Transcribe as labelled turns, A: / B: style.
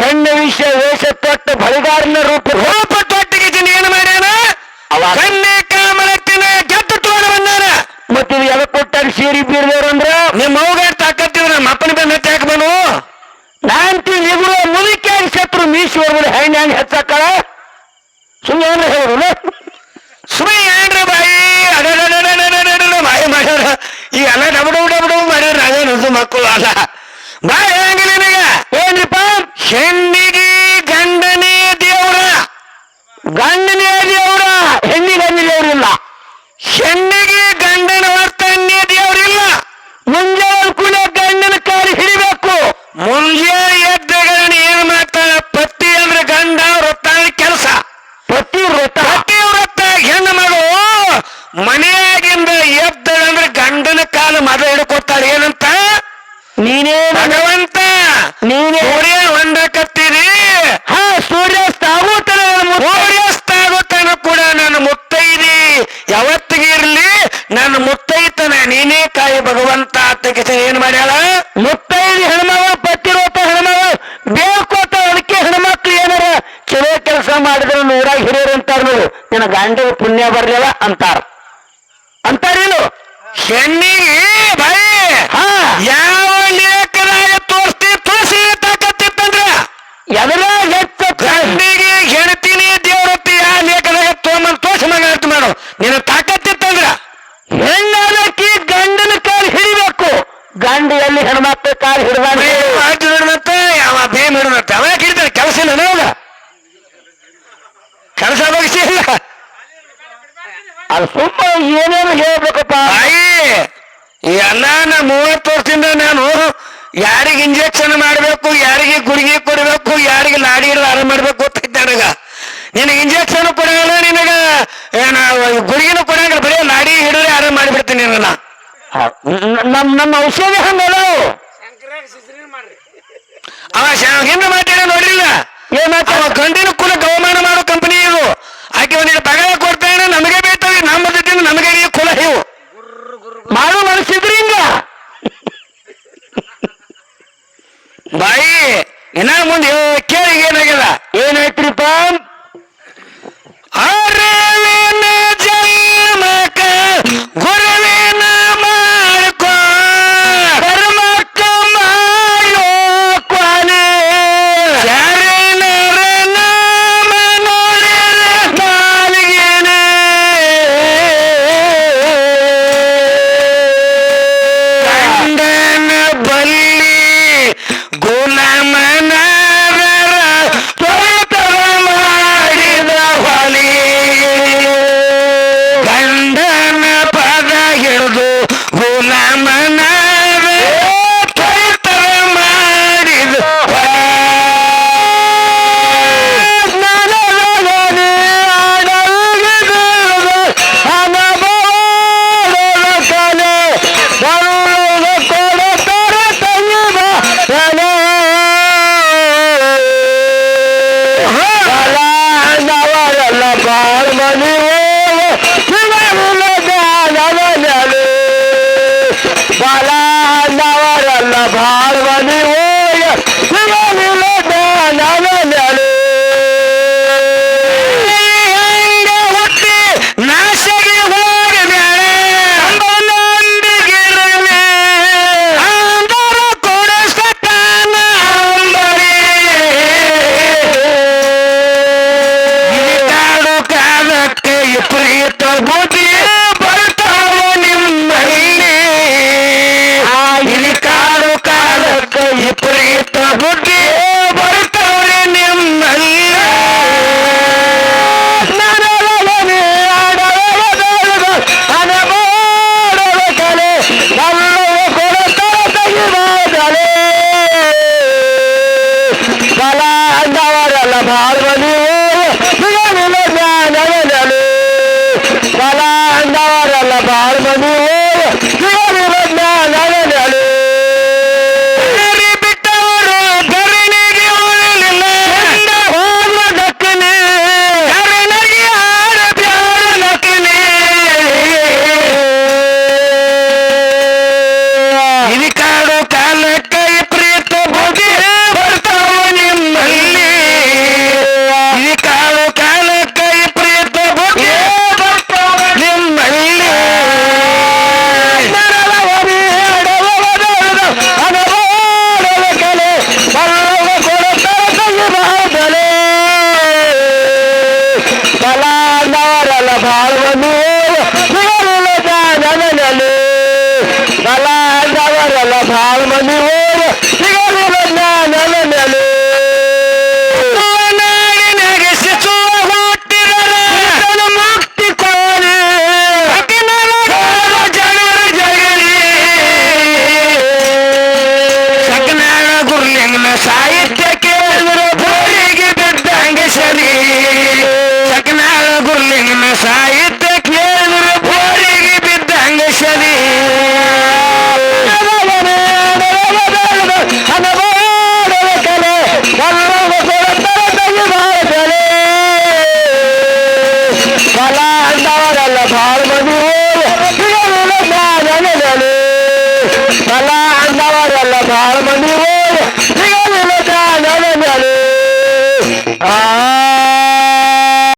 A: ಹೆಣ್ಣು ವಿಷಯ ವೇಷ ತೊಟ್ಟು ಬಲಿಗಾರನ ರೂಪ
B: ರೂಪ ತೊಟ್ಟಿಗೆ ಏನು ಮಾಡ್ಯಾನ ಕನ್ನೆ ಕಾಮಲಕ್ಕಿನ ಗೆದ್ದು ಬಂದಾನ.
A: ಮತ್ತೆ ಎಲ್ಲ ಕೊಟ್ಟಾಗ ಸೀರಿ ಬೀರ್ದೇವ್ರಂದ್ರ
B: ನಿಮ್ಮ ಅವ್ಗ ತಾಕತ್ತಿದ್ರ ನಮ್ಮ ಅಪ್ಪನ ಬೆನ್ನ ಯಾಕೆ ಬನು
A: ನಾಂತಿ ನಿಗುರು ಮುದುಕಿಯಾಗಿ ಶತ್ರು ಮೀಸಿ ಹೋಗ್ಬಿಡ ಹೆಣ್ಣು ಹೆಂಗೆ ಹೆಚ್ಚಾಕಳ ಸುಮ್ಮನೆ ಏನ್ರ ಹೇಳಿದ್ರು
B: ಸುಮ್ಮನೆ ಏನ್ರ ಬಾಯಿ ಬಾಯಿ ಮಾಡ್ಯಾರ. ಈ ಎಲ್ಲ ಡಬ ಡಬ ಡಬ ಮಾಡ್ಯಾರ ನಾವೇನು ಮಕ್ಕಳು ಅಲ್ಲ. ಬಾಯಿ ಹೆಂಗಿಲ್ಲ ಹೆಣ್ಣಿಗೆ ಗಂಡನೇ ದೇವರ.
A: ಗಂಡನೇ ದೇವರ ಹೆಣ್ಣಿಗೆ ಗಂಡ ದೇವ್ರಿಲ್ಲ
B: ಹೆಣ್ಣಿಗೆ ಗಂಡನ ವರ್ತನ್ಯ ದೇವ್ರಿಲ್ಲ.
A: ಮುಂಜಾನೆ ಕೂಡ ಗಂಡನ ಕಾಲು ಹಿಡಿಬೇಕು.
B: ಮುಂಜಾನೆ ಎದ್ದಗಳನ್ನ ಏನ್ ಮಾಡ್ತಾಳ ಪತಿ ಅಂದ್ರೆ ಗಂಡ ವೃತ್ತ ಕೆಲಸ.
A: ಪ್ರತಿ ವೃತ್ತ
B: ಪತಿ ವೃತ್ತ ಹೆಣ್ಣು ಮಗಳು ಮನೆಯಾಗಿಂದ ಎದ್ದಳಂದ್ರೆ ಗಂಡನ ಕಾಲು ಮದ ಹಿಡ್ಕೊತಾಳೆ ಏನಂತ?
A: ನೀನೇ
B: ಭಗವಂತ
A: ಅಂತಾರ್ ಬರ್ಲಿಲ್ಲ ಅಂತಾರ. ಅಂತಾರೇನು
B: ಹೆಣ್ಣಿಗೆ ಭಯ ಯಾವ ಲೇಖನಾಗ ತೋರಿಸ್ತಿ ತೋರಿಸಿ ತಾಕತ್ತಿತ್ತಂದ್ರ
A: ಎದರ ಹೆಚ್ಚ
B: ಗಂಡಿಗೆ ಹೆಣ್ತೀನಿ ದೇವ್ರತ್ತಿ ಯಾವ ಲೇಖನಾಗ ತೋಮನ್ ತೋರ್ಸಿ ಮಗ ಅಂತ ಮಾಡು ನಿನ್ನ ತಾಕತ್ತಿತ್ತಂದ್ರ
A: ಹೆಣ್ಣಾದಕ್ಕಿ ಗಂಡನ ಕಾಲು ಹಿಡಿಬೇಕು ಗಂಡ ಎಲ್ಲಿ ಹೆಣ್ಮಕ್ಳ ಕಾಲು ಹಿಡಿದಾನೆ
B: ಅಜ್ಜ ಹಿಡಿದತ್ತ ಯಾವ ಭೀಮ್ ಹಿಡಿದತ್ತ ಅವ ಯಾಕೆ ಹಿಡಿತಾನೆ ಕೆಲಸ ಇಲ್ಲ ನವಾಗ ಕೆಲಸ ಬಗ್ಸಿ ಇಲ್ಲ
A: ಅದು ಸುಮ್ಮ ಏನೇನು ಹೇಳ್ಬೇಕಪ್ಪ?
B: ತಾಯಿ ಈ ಎಲ್ಲ ನಾ ಮೂವತ್ತು ವರ್ಷದಿಂದ ನಾನು ಯಾರಿಗೆ ಇಂಜೆಕ್ಷನ್ ಮಾಡಬೇಕು ಯಾರಿಗೆ ಗುಳಿಗೆ ಕೊಡಬೇಕು ಯಾರಿಗೆ ಲಾಡಿ ಹಿಡಿದು ಆರಾಮ ಮಾಡ್ಬೇಕು ಅಂತ ನನಗ. ನಿನಗೆ ಇಂಜೆಕ್ಷನ್ ಕೊಡಂಗಿಲ್ಲ ನಿನಗ ಏನ ಗುಳಿಗೆನೂ ಕೊಡಂಗಿಲ್ಲ ಬರೀ ಲಾಡಿ ಹಿಡಿದ್ರೆ ಆರಾಮ ಮಾಡಿಬಿಡ್ತೀನಿ ನಿನ್ನ
A: ನಮ್ಮ ನಮ್ಮ ಔಷಧಿ ಹಂಗಲ್ಲ
B: ಅವ ಶ- ಹಿಂದೆ ಮಾತಾಡ? ಅವ ಗಂಡಿನ ಕೂಡ ಗೌಮಾನ ಮಾಡೋ ಕಂಪನಿ ಇದು. ಆಕೆ ಒಂದಿನ ಪಗಾರ ಕೊಡ್ತಾನೆ ನಮಗೆ ನವರೆಲ್ಲ
A: ಬಾಳ್ ಮನಿ
B: ನವನೆಲೆ ಬಾಲ ನವರೆಲ್ಲ ಬಾಳ್ ಮನಿ ആളുകളിൽ ஊர்ல எங்களை சாயத்தை